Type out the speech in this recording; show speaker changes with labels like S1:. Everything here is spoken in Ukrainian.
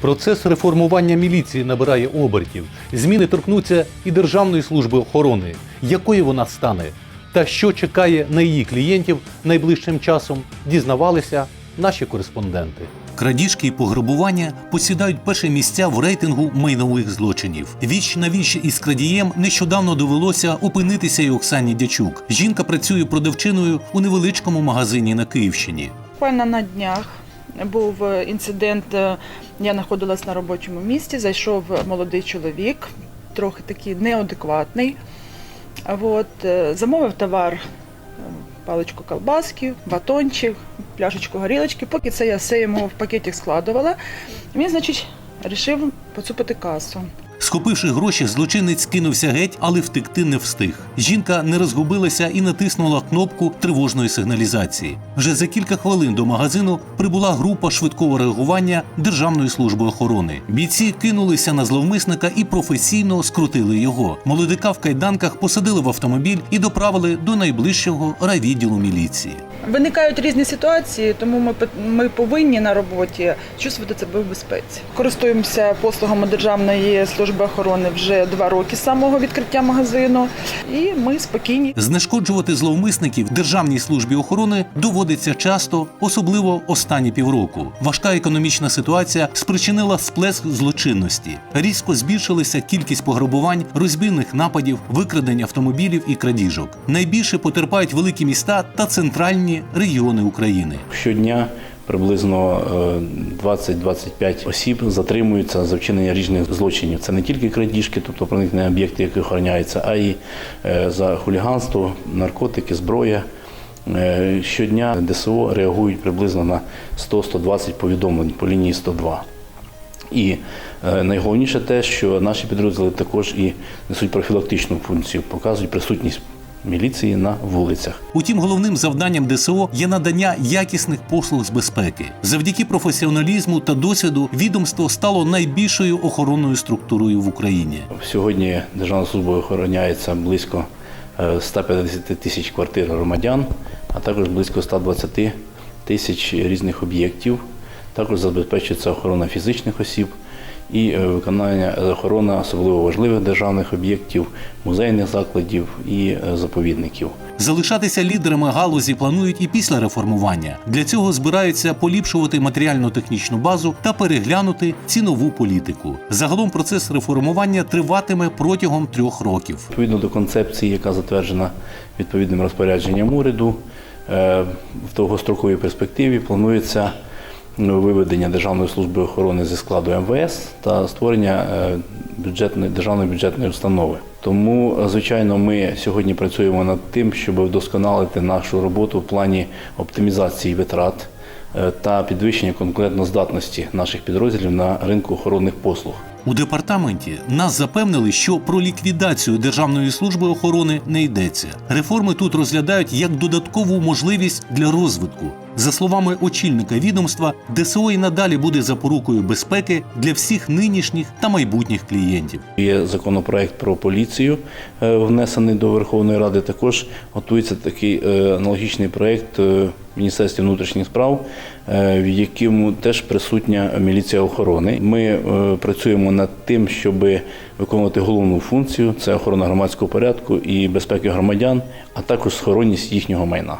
S1: Процес реформування міліції набирає обертів. Зміни торкнуться і Державної служби охорони. Якою вона стане? Та що чекає на її клієнтів найближчим часом, дізнавалися наші кореспонденти. Крадіжки і пограбування посідають перші місця в рейтингу майнових злочинів. Віч на віч із крадієм нещодавно довелося опинитися й Оксані Дячук. Жінка працює продавчиною у невеличкому магазині на Київщині.
S2: Буквально на днях був е, інцидент. е, Я знаходилась на робочому місці. Зайшов молодий чоловік, трохи такий неадекватний. От, е, замовив товар, паличку колбаски, батончик, пляшечку горілочки. Поки це я все йому в пакетик складувала, він, значить, вирішив поцупити касу.
S1: Схопивши гроші, злочинець кинувся геть, але втекти не встиг. Жінка не розгубилася і натиснула кнопку тривожної сигналізації. Вже за кілька хвилин до магазину прибула група швидкого реагування Державної служби охорони. Бійці кинулися на зловмисника і професійно скрутили його. Молодика в кайданках посадили в автомобіль і доправили до найближчого райвідділу міліції.
S2: Виникають різні ситуації, тому ми, ми повинні на роботі чувствувати себе в безпеці. Користуємося послугами Державної служби охорони вже два роки з самого відкриття магазину, і ми спокійні.
S1: Знешкоджувати зловмисників Державній службі охорони доводиться часто, особливо останні півроку. Важка економічна ситуація спричинила сплеск злочинності. Різко збільшилася кількість пограбувань, розбійних нападів, викрадень автомобілів і крадіжок. Найбільше потерпають великі міста та центральні регіони України.
S3: Щодня приблизно е, 20-25 осіб затримуються за вчинення різних злочинів. Це не тільки крадіжки, тобто проникнення об'єктів, які охороняються, а й е, за хуліганство, наркотики, зброя. Е, Щодня ДСО реагують приблизно на 100-120 повідомлень по лінії 102. І е, найголовніше те, що наші підрозділи також і несуть профілактичну функцію, показують присутність міліції на вулицях.
S1: Утім, головним завданням ДСО є надання якісних послуг з безпеки. Завдяки професіоналізму та досвіду відомство стало найбільшою охоронною структурою в Україні.
S3: Сьогодні Державна служба охороняється близько е, 150 тисяч квартир громадян, а також близько 120 тисяч різних об'єктів. Також забезпечується охорона фізичних осіб і е, виконання охорона особливо важливих державних об'єктів, музейних закладів і е, заповідників.
S1: Залишатися лідерами галузі планують і після реформування. Для цього збираються поліпшувати матеріально-технічну базу та переглянути цінову політику. Загалом процес реформування триватиме протягом трьох років.
S3: Відповідно до концепції, яка затверджена відповідним розпорядженням уряду, е, в довгостроковій перспективі планується ну, виведення Державної служби охорони зі складу МВС та створення е, бюджетної державної бюджетної установи. Тому, звичайно, ми сьогодні працюємо над тим, щоб вдосконалити нашу роботу в плані оптимізації витрат е, та підвищення конкурентноздатності наших підрозділів на ринку охоронних послуг.
S1: У департаменті нас запевнили, що про ліквідацію Державної служби охорони не йдеться. Реформи тут розглядають як додаткову можливість для розвитку. За словами очільника відомства, ДСО і надалі буде запорукою безпеки для всіх нинішніх та майбутніх клієнтів.
S3: Є законопроект про поліцію, е, внесений до Верховної Ради. Також готується такий е, аналогічний проект е, в Міністерстві внутрішніх справ, в якому теж присутня міліція охорони. Ми працюємо над тим, щоб виконувати головну функцію це охорона громадського порядку і безпеки громадян, а також схоронність їхнього майна.